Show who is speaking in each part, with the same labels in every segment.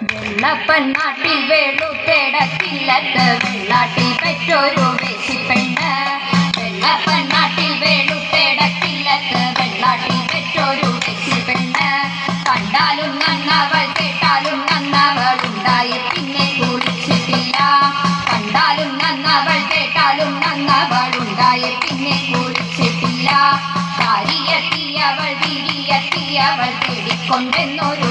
Speaker 1: വെള്ളപ്പണ്ണാട്ടിൽ വെളുത്തേടത്തില്ലത്ത് വെള്ളാട്ടിൽ പെറ്റൊരു വേശിപ്പെണ്ണ് വെള്ളപ്പണ്ണാട്ടിൽ വെളുത്തേടത്തില്ലത്ത് വെള്ളാട്ടിൽ പെറ്റൊരു വേശിപ്പെണ്ണ് കണ്ടാലും നന്നവൾ കേട്ടാലും നന്നവൾ ഉണ്ടായി പിന്നെ കുളിച്ചിട്ടില്ല. കണ്ടാലും നന്നവൾ കേട്ടാലും നന്നവൾ ഉണ്ടായി പിന്നെ കുളിച്ചിട്ടില്ല. കാരിയെത്തിയവൾ തിരിയെത്തിയവൾ തേടിക്കൊണ്ടെന്നൊരു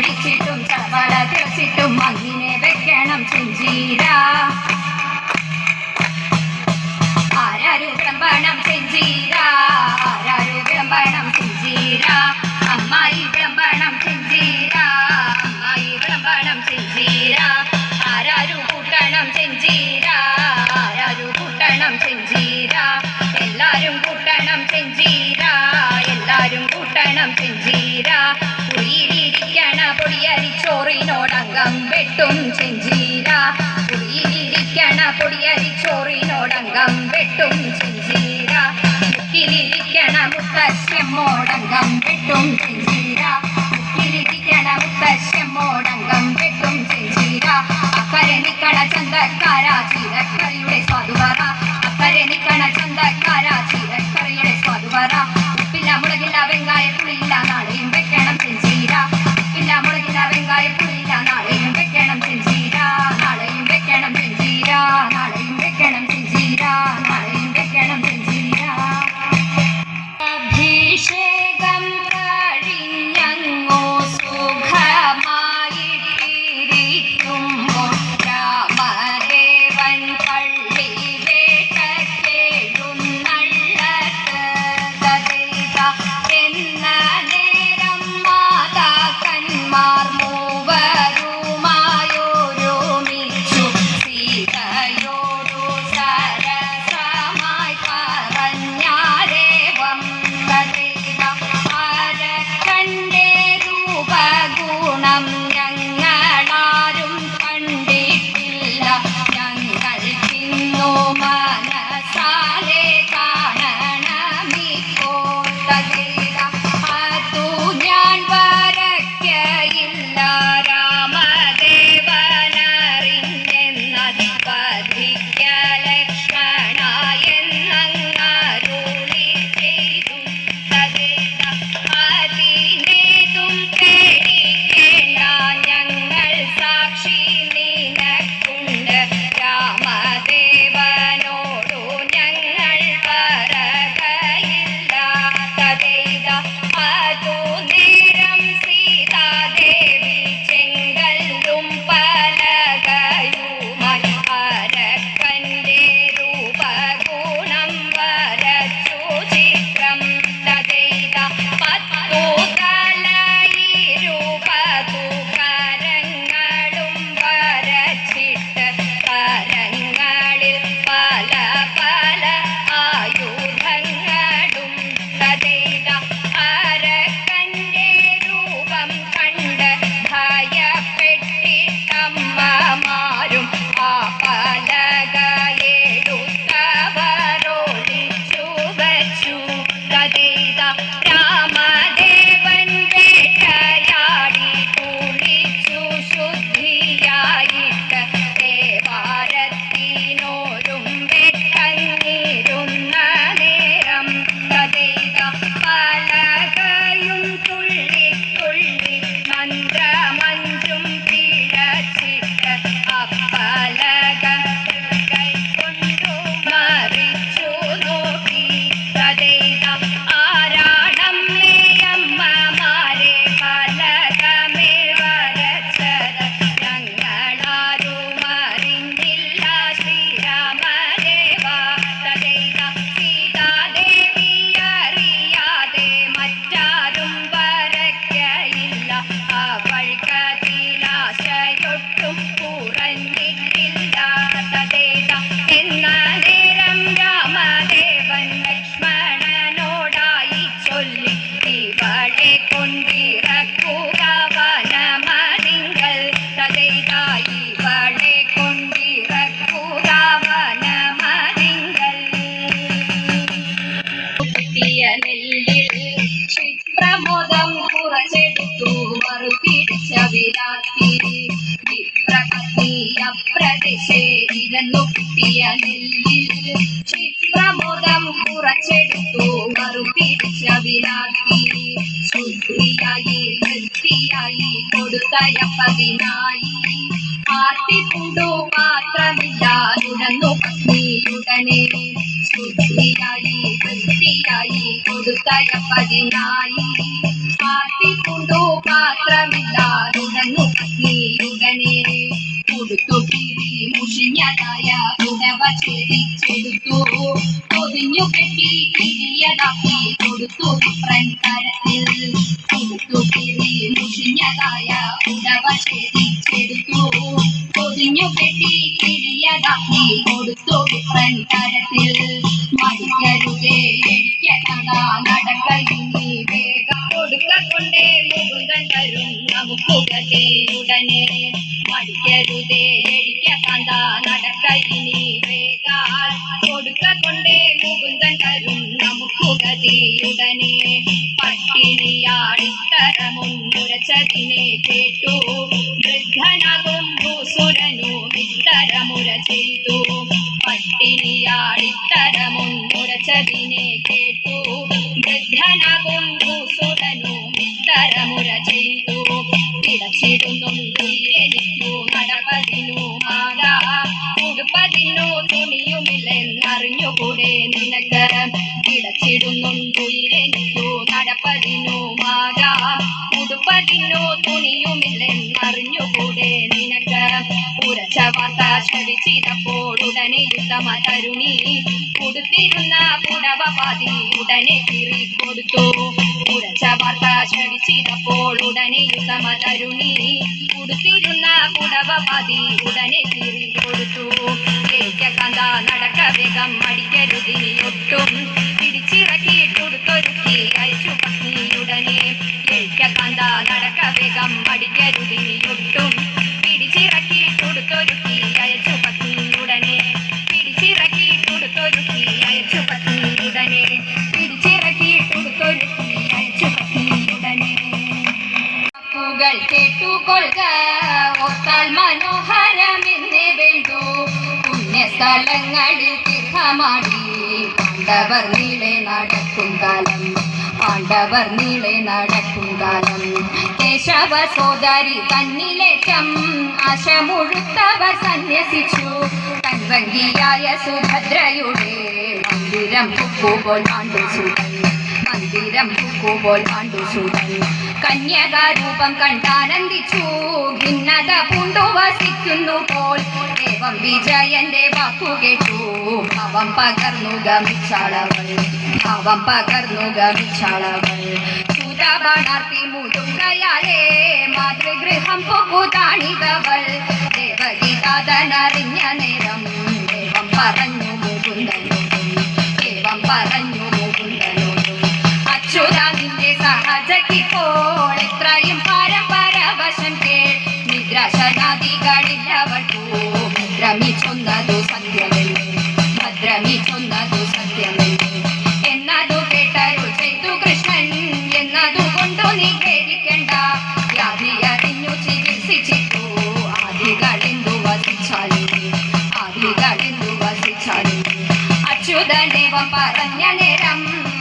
Speaker 1: കലക്കിയൊഴിച്ചിട്ടും ചവള തിളച്ചിട്ടും മങ്ങിനെ വെക്കണം ചെഞ്ചീര. ആരാരു വിളമ്പണം ചെഞ്ചീര? ആരാരു വിളമ്പണം ചെഞ്ചീര? അമ്മായി വിളമ്പണം ചെഞ്ചീര? അമ്മായി വിളമ്പണം ചെഞ്ചീര? ആരാരു കൂട്ടണം ചെഞ്ചീര? ആരാരു കൂട്ടണം ചെഞ്ചീര? മുത്തശ്ശമ്മോടങ്കം വെട്ടും ചെഞ്ചീര മുക്കിലിരിക്കണ മുത്തശ്ശമ്മോടങ്കം വെട്ടും ചെഞ്ചീര അക്കരെ നിക്കണ ചന്തക്കാര ചീരക്കറിയുടെ സ്വാദുവറ അക്കരെ നിക്കണ ചന്തക്കാര ചീരക്കറിയുടെ സ്വാദുവറ ഉപ്പില്ല മുളകില്ല വെങ്കായ പുളിയില്ല നാളെയും കിട്ടിയ നെല്ലിൽ ക്ഷിപ്രമോദം കുറച്ചെടുത്തു മറുപിടിച്ചവിലാക്കി ശുദ്ധിയായി വൃത്തിയായി കൊടുത്തയപ്പതിനായി ആർത്തിപ്പുണ്ടു മാത്രമില്ലാതുടന്നു പത്നിയുടനെ ശുദ്ധിയായി വൃത്തിയായി കൊടുത്തയപ്പതിനായി ആർത്തിപ്പുണ്ടു മാത്രമില്ലാതുടന്നു പത്നിയുടനെ കൊടുത്തു. കിരി മുഷിഞ്ഞതായ പുടവ ചെരിച്ചെടുത്തു പൊതിഞ്ഞു കെട്ടി കിരിയതാക്കി കൊടുത്തു. വിപ്രൻ കരത്തിൽ കൊടുത്തു. കിരി മുഷിഞ്ഞതായ പുടവ ചെരിച്ചെടുത്തു പൊതിഞ്ഞു കെട്ടി കിരിയതാക്കി കൊടുത്തു. വിപ്രൻ കരത്തിൽ മടിക്കരുതേ എടിക്കണ്ട നടക്കലിനി വേഗം കൊടുക്ക കൊണ്ടേ മുകുന്ദൻ വരും നമുക്ക് ഗതിയുടനെ മടിക്കരുതേ എടിക്കണ്ട നടക്കലിനി വേഗാൽ കൊടുക്ക കൊണ്ടേ മുകുന്ദൻ തരും നമുക്ക് ഗതിയുടനെ പട്ടിണിയാടിത്തരമുന്നുരച്ചതിനെ കേട്ടു യുദ്ധമ തരുണി കൊടുത്തിരുന്ന കുടവ പാതി ഉടനെ കീറി കൊടുത്തു. ഉറച്ച വാർത്ത ശ്രവിച്ചിതപ്പോൾ ഉടനെ ഉത്തമ തരുണി കൊടുത്തിരുന്ന കുടവ പാതി ഉടനെ കീറി കൊടുത്തു. ഏക്കകന്ത നടക്ക വേഗം മടിക്കരുതിനി ഒട്ടും. പിടിച്ചിറക്കിയിട്ടൊടുത്തൊരുക്കി അയച്ചു പത്നിയുടനെ ഏക്കകന്ത നടക്ക വേഗം മടിക്കരുതിനി ഒട്ടും. പിടിച്ചിറക്കിയിട്ടൊടുത്തൊരുക്കി കേട്ടുകൊള്ളുക ഓർത്താൽ മനോഹരമെന്നേ വേണ്ടു. പുണ്യസ്ഥലങ്ങളിൽ തീർത്ഥമാടി പാണ്ഡവർ നീളെ നടക്കും കാലം പാണ്ഡവർ നീളെ നടക്കും കാലം. കേശവ സോദരി തന്നിലേറ്റം ആശ മുഴുത്തവർ സന്യസിച്ചു. തൻവങ്കിയായ സുഭദ്രയുടെ മന്ദിരം പുക്കുപോൽ ആണ്ടു സുതൻ മന്ദിരം പുക്കുപോൽ കണ്ടു സൂചൻ. കന്യകാരൂപം കണ്ടാനന്ദിച്ചു. ഭിന്നത പൂണ്ടു വസിക്കുന്നു പോൽ. ദേവം വിജയന്റെ വാക്കു കേട്ടു. ഭാവം പകർന്നു ഗമിച്ചാളവൾ. ഭാവം പകർന്നു ഗമിച്ചാളവൾ. സൂതബാണാർത്തി മുഴുകയാലേ മാതൃഗൃഹം പൊക്കുതാണിതവൾ ദേവഗീതാതനറിഞ്ഞ നേരം ദേവം പറഞ്ഞു മുകുന്ദനോടും ദേവം പറഞ്ഞു പറഞ്ഞ നേരം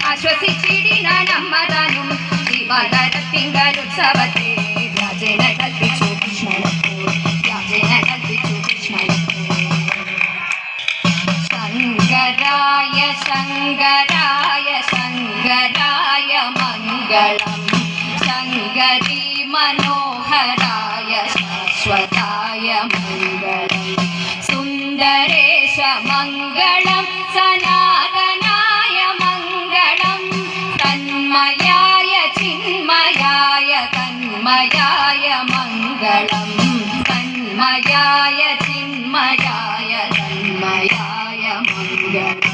Speaker 1: ആശ്വസിച്ചിടിനാനമ്മതാനും ശിവതരത്തിങ്കലുത്സവത്തെ രാജന കൽപ്പിച്ചു വ്യാജന കൽപ്പിച്ചു ശങ്കരായ ശങ്കരായ ശങ്കരായ മംഗളം ശങ്കരി മനോഹരായ ശാശ്വതായ മംഗളം സുന്ദരേശ മംഗളം സനാതനായ മംഗളം തന്മയായ ചിന്മയായ തന്മയായ മംഗളം